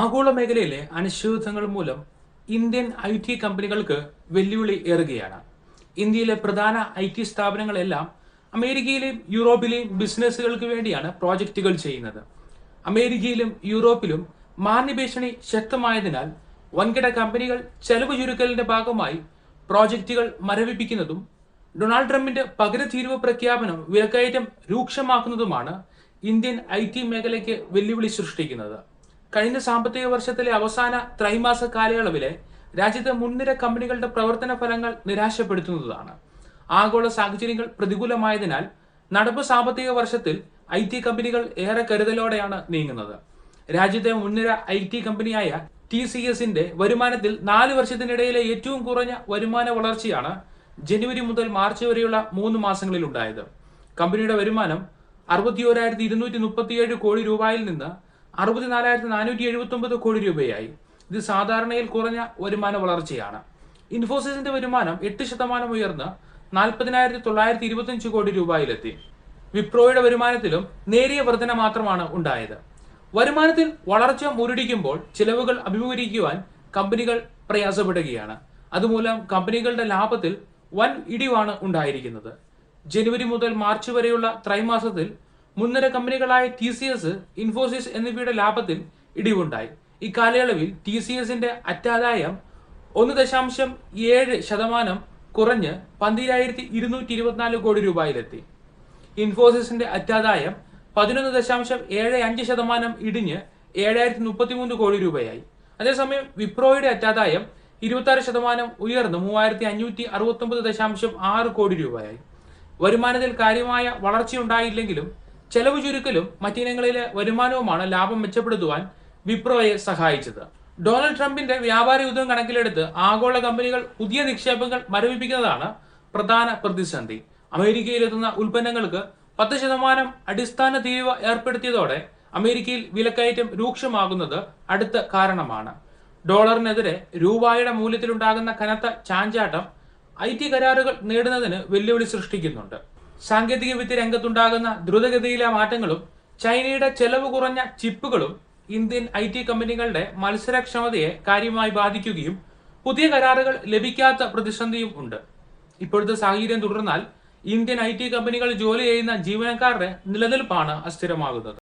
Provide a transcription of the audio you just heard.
ആഗോള മേഖലയിലെ അനിശ്ചിതത്വങ്ങൾ മൂലം ഇന്ത്യൻ ഐ ടി കമ്പനികൾക്ക് വെല്ലുവിളി ഏറുകയാണ്. ഇന്ത്യയിലെ പ്രധാന ഐ ടി സ്ഥാപനങ്ങളെല്ലാം അമേരിക്കയിലെയും യൂറോപ്പിലെയും ബിസിനസ്സുകൾക്ക് വേണ്ടിയാണ് പ്രോജക്റ്റുകൾ ചെയ്യുന്നത്. അമേരിക്കയിലും യൂറോപ്പിലും മാന്യഭീഷണി ശക്തമായതിനാൽ വൻകിട കമ്പനികൾ ചെലവ് ചുരുക്കലിന്റെ ഭാഗമായി പ്രോജക്റ്റുകൾ മരവിപ്പിക്കുന്നതും ഡൊണാൾഡ് ട്രംപിന്റെ പകരതീരുവ പ്രഖ്യാപനം വിലക്കയറ്റം രൂക്ഷമാക്കുന്നതുമാണ് ഇന്ത്യൻ ഐ ടി മേഖലയ്ക്ക് വെല്ലുവിളി സൃഷ്ടിക്കുന്നത്. കഴിഞ്ഞ സാമ്പത്തിക വർഷത്തിലെ അവസാന ത്രൈമാസ കാലയളവിലെ രാജ്യത്തെ മുൻനിര കമ്പനികളുടെ പ്രവർത്തന ഫലങ്ങൾ നിരാശപ്പെടുത്തുന്നതാണ്. ആഗോള സാഹചര്യങ്ങൾ പ്രതികൂലമായതിനാൽ നടപ്പ് സാമ്പത്തിക വർഷത്തിൽ ഐ ടി കമ്പനികൾ ഏറെ കരുതലോടെയാണ് നീങ്ങുന്നത്. രാജ്യത്തെ മുൻനിര ഐ ടി കമ്പനിയായ ടി സി എസിന്റെ വരുമാനത്തിൽ നാല് വർഷത്തിനിടയിലെ ഏറ്റവും കുറഞ്ഞ വരുമാന വളർച്ചയാണ് ജനുവരി മുതൽ മാർച്ച് വരെയുള്ള മൂന്ന് മാസങ്ങളിൽ ഉണ്ടായത് കമ്പനിയുടെ വരുമാനം അറുപത്തിയോരായിരത്തി ഇരുന്നൂറ്റി മുപ്പത്തിയേഴ് കോടി രൂപയിൽ നിന്ന് അറുപത്തിനാലായിരത്തി നാനൂറ്റി എഴുപത്തി ഒമ്പത് കോടി രൂപയായി. ഇത് സാധാരണയിൽ കുറഞ്ഞ വരുമാന വളർച്ചയാണ് ഇൻഫോസിസിന്റെ വരുമാനം എട്ട് ശതമാനം ഉയർന്ന് നാൽപ്പതിനായിരത്തി തൊള്ളായിരത്തി ഇരുപത്തിയഞ്ച് കോടി രൂപയിലെത്തി. വിപ്രോയുടെ വരുമാനത്തിലും നേരിയ വർധന മാത്രമാണ് ഉണ്ടായത്. വരുമാനത്തിൽ വളർച്ച മുരടിക്കുമ്പോൾ ചിലവുകൾ അഭിമുഖീകരിക്കുവാൻ കമ്പനികൾ പ്രയാസപ്പെടുകയാണ്. അതുമൂലം കമ്പനികളുടെ ലാഭത്തിൽ വൻ ഇടിവാണ് ഉണ്ടായിരിക്കുന്നത്. ജനുവരി മുതൽ മാർച്ച് വരെയുള്ള ത്രൈമാസത്തിൽ മുൻനിര കമ്പനികളായ ടി സി എസ് ഇൻഫോസിസ് എന്നിവയുടെ ലാഭത്തിൽ ഇടിവുണ്ടായി. ഇക്കാലയളവിൽ ടി സി എസിന്റെ അറ്റാദായം ഒന്ന് ദശാംശം ഏഴ് ശതമാനം കുറഞ്ഞ് പന്തിരായിരത്തി ഇരുന്നൂറ്റി ഇരുപത്തിനാല് കോടി രൂപയിലെത്തി. ഇൻഫോസിസിന്റെ അറ്റാദായം പതിനൊന്ന് ദശാംശം ഏഴ് അഞ്ച് ശതമാനം ഇടിഞ്ഞ് ഏഴായിരത്തി മുപ്പത്തിമൂന്ന് കോടി രൂപയായി. അതേസമയം വിപ്രോയുടെ അറ്റാദായം ഇരുപത്തി ശതമാനം ഉയർന്ന് മൂവായിരത്തി അഞ്ഞൂറ്റി അറുപത്തി ഒമ്പത് ദശാംശം ആറ് കോടി രൂപയായി. വരുമാനത്തിൽ കാര്യമായ വളർച്ചയുണ്ടായില്ലെങ്കിലും ചെലവ് ചുരുക്കലും മറ്റിനങ്ങളിലെ വരുമാനവുമാണ് ലാഭം മെച്ചപ്പെടുത്തുവാൻ വിപ്രോയെ സഹായിച്ചത്. ഡൊണാൾഡ് ട്രംപിന്റെ വ്യാപാര യുദ്ധം കണക്കിലെടുത്ത് ആഗോള കമ്പനികൾ പുതിയ നിക്ഷേപങ്ങൾ മരവിപ്പിക്കുന്നതാണ് പ്രധാന പ്രതിസന്ധി. അമേരിക്കയിലെത്തുന്ന ഉൽപ്പന്നങ്ങൾക്ക് പത്ത് ശതമാനം അടിസ്ഥാന തീരുവ ഏർപ്പെടുത്തിയതോടെ അമേരിക്കയിൽ വിലക്കയറ്റം രൂക്ഷമാകുന്നത് അടുത്ത കാരണമാണ്. ഡോളറിനെതിരെ രൂപയുടെ മൂല്യത്തിലുണ്ടാകുന്ന കനത്ത ചാഞ്ചാട്ടം ഐ ടി കരാറുകൾ നേടുന്നതിന് വെല്ലുവിളി സൃഷ്ടിക്കുന്നുണ്ട്. സാങ്കേതിക വിദ്യ രംഗത്തുണ്ടാകുന്ന ദ്രുതഗതിയിലെ മാറ്റങ്ങളും ചൈനയുടെ ചെലവ് കുറഞ്ഞ ചിപ്പുകളും ഇന്ത്യൻ ഐ ടി കമ്പനികളുടെ മത്സരക്ഷമതയെ കാര്യമായി ബാധിക്കുകയും പുതിയ കരാറുകൾ ലഭിക്കാത്ത പ്രതിസന്ധിയും ഉണ്ട്. ഇപ്പോഴത്തെ സാഹചര്യം തുടർന്നാൽ ഇന്ത്യൻ ഐ കമ്പനികൾ ജോലി ചെയ്യുന്ന ജീവനക്കാരുടെ നിലനിൽപ്പാണ് അസ്ഥിരമാകുന്നത്.